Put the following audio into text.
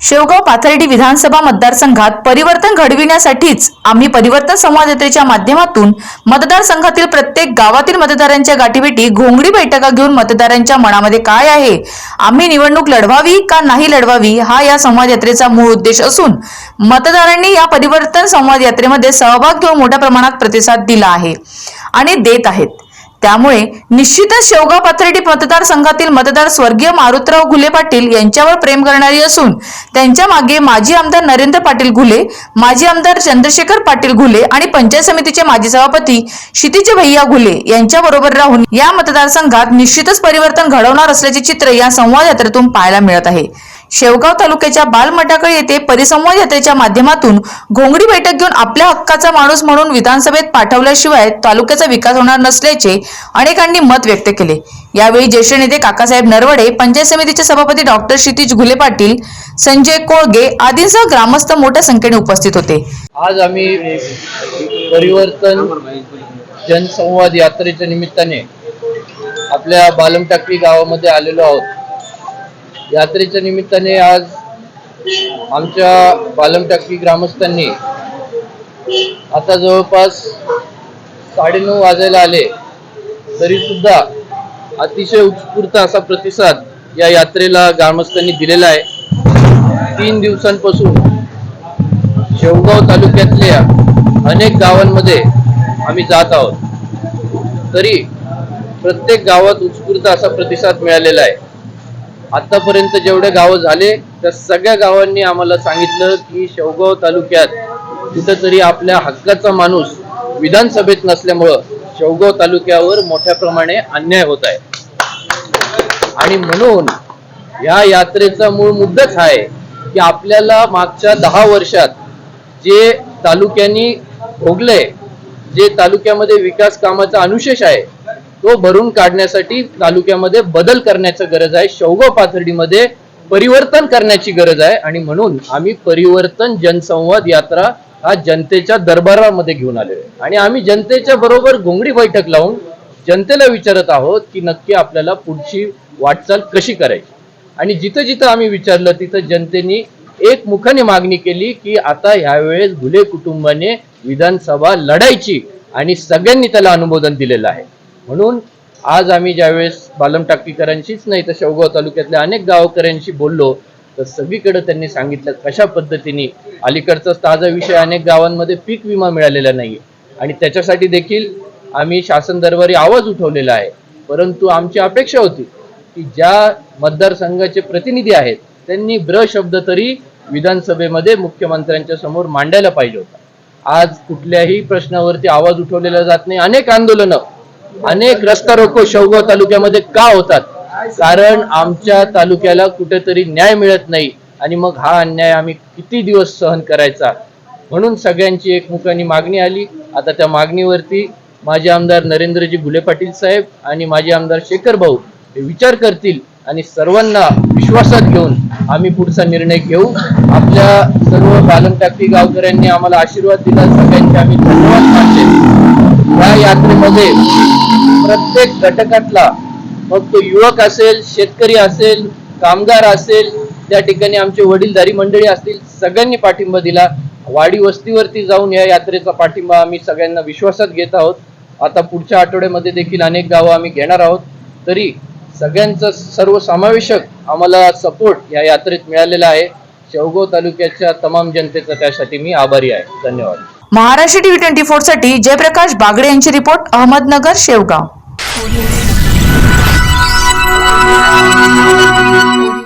शेवगाव पाथर्डी विधानसभा मतदारसंघात परिवर्तन घडविण्यासाठीच आम्ही परिवर्तन संवाद यात्रेच्या माध्यमातून मतदारसंघातील प्रत्येक गावातील मतदारांच्या गाठीभेटी घोंगडी बैठका घेऊन मतदारांच्या मनामध्ये काय आहे? आम्ही निवडणूक लढवावी का नाही लढवावी? हा या संवाद यात्रेचा मूळ उद्देश असून मतदारांनी या परिवर्तन संवाद यात्रेमध्ये सहभाग घेऊन मोठ्या प्रमाणात प्रतिसाद दिला आहे आणि देत आहेत. त्यामुळे निश्चितच शेवगाव पाथर्डी मतदारसंघातील मतदार स्वर्गीय मारुतराव घुले पाटील यांच्यावर प्रेम करणारी असून त्यांच्या मागे माजी आमदार नरेंद्र पाटील घुले माजी आमदार चंद्रशेखर पाटील घुले आणि पंचायत समितीचे माजी सभापती क्षितिज भैया घुले यांच्याबरोबर राहून या मतदारसंघात निश्चितच परिवर्तन घडवणार असल्याचे चित्र या संवाद यात्रेतून पाहायला मिळत आहे. शेवगाव तालुक्याच्या बालमटाकळ येथे परिसंवाद यात्रेच्या माध्यमातून घोंगडी बैठक घेऊन आपल्या हक्काचा माणूस म्हणून विधानसभेत पाठवल्याशिवाय तालुक्याचा विकास होणार नसल्याचे अनेकांनी मत व्यक्त केले. यावेळी ज्येष्ठ नेते काकासाहेब नरवडे पंचायत समितीचे सभापती डॉक्टर क्षितिज घुले पाटील संजय कोळगे आदींसह ग्रामस्थ मोठ्या संख्येने उपस्थित होते. आज आम्ही परिवर्तन जनसंवाद यात्रेच्या निमित्ताने आपल्या बालमटाकळी गावामध्ये आलेलो आहोत. यात्रेच्या निमित्ताने आज आमच्या पालमटाकी ग्रामस्थांनी आता जवळपास साडेनऊ वाजायला आले तरी सुद्धा अतिशय उत्स्फूर्त असा प्रतिसाद या यात्रेला ग्रामस्थांनी दिलेला आहे. तीन दिवसांपासून शेवगाव तालुक्यातल्या अनेक गावांमध्ये आम्ही जात आहोत. तरी प्रत्येक गावात उत्स्फूर्त असा प्रतिसाद मिळालेला आहे. आतापर्यंत जेवढे गावं झाले त्या सगळ्या गावांनी आम्हाला सांगितलं की शेवगाव तालुक्यात कुठंतरी आपल्या हक्काचा माणूस विधानसभेत नसल्यामुळं शेवगाव तालुक्यावर मोठ्या प्रमाणे अन्याय होत आहे. आणि म्हणून या यात्रेचा मूळ मुद्दाच आहे की आपल्याला मागच्या दहा वर्षात जे तालुक्यांनी भोगले जे तालुक्यामध्ये विकास कामाचा अनुशेष आहे तो भरून काढण्यासाठी तालुक्यामध्ये बदल करण्याची गरज आहे. शेवगाव पाथर्डीमध्ये परिवर्तन करण्याची गरज आहे. आणि म्हणून आम्ही परिवर्तन जनसंवाद यात्रा हा जनतेच्या दरबारामध्ये घेऊन आलेलो आहे. आणि आम्ही जनतेच्या बरोबर घोंगडी बैठक लावून जनतेला विचारत आहोत की नक्की आपल्याला पुढची वाटचाल कशी करायची? आणि जिथं जिथं आम्ही विचारलं तिथं जनतेने एक मुखाने मागणी केली की आता ह्यावेळेस घुले कुटुंबाने विधानसभा लढायची आणि सगळ्यांनी त्याला अनुमोदन दिलेलं आहे. म्हणून आज आम्ही ज्यावेळेस बालम टाकीकरांशीच नाही तर शेवगाव तालुक्यातल्या अनेक गावकऱ्यांशी बोललो तर सगळीकडे त्यांनी सांगितलं कशा पद्धतीने अलीकडचाच ताजा विषय अनेक गावांमध्ये पीक विमा मिळालेला नाही आणि त्याच्यासाठी देखील आम्ही शासन दरबारी आवाज उठवलेला आहे. परंतु आमची अपेक्षा होती की ज्या मतदारसंघाचे प्रतिनिधी आहेत त्यांनी ब्र शब्द तरी विधानसभेमध्ये मुख्यमंत्र्यांच्या समोर मांडायला पाहिजे होता. आज कुठल्याही प्रश्नावरती आवाज उठवलेला जात नाही. अनेक आंदोलनं अनेक रस्ता रोको शेवगाव तालुक्यामध्ये का होतात? कारण आमच्या तालुक्याला कुठेतरी न्याय मिळत नाही आणि मग हा अन्याय आम्ही किती दिवस सहन करायचा? म्हणून सगळ्यांची एकमुखानी मागणी आली. आता त्या मागणीवरती माजी आमदार नरेंद्रजी घुले पाटील साहेब आणि माजी आमदार शेखर भाऊ हे विचार करतील आणि सर्वांना विश्वासात घेऊन आम्ही पुढचा निर्णय घेऊ. आपल्या सर्व बालन गावकऱ्यांनी आम्हाला आशीर्वाद दिला. सगळ्यांचे आम्ही धन्यवाद मानले या यात्रेमध्ये प्रत्येक घटकातला मग तो युवक असेल शेतकरी असेल कामगार असेल त्या ठिकाणी आमचे वडीलधारी मंडळी असतील सगळ्यांनी पाठिंबा दिला. वाडी वस्तीवरती जाऊन या यात्रेचा पाठिंबा आम्ही सगळ्यांना विश्वासात घेत आहोत. आता पुढच्या आठवड्यामध्ये देखील अनेक गावं आम्ही घेणार आहोत. तरी सगळ्यांचा सर्वसमावेशक आम्हाला सपोर्ट या यात्रेत मिळालेला आहे. शेवगाव तालुक्याच्या तमाम जनतेचा त्यासाठी मी आभारी आहे. धन्यवाद. महाराष्ट्र टीव्ही ट्वेंटी फोरसाठी जयप्रकाश बागडे यांची रिपोर्ट अहमदनगर शेवगाव.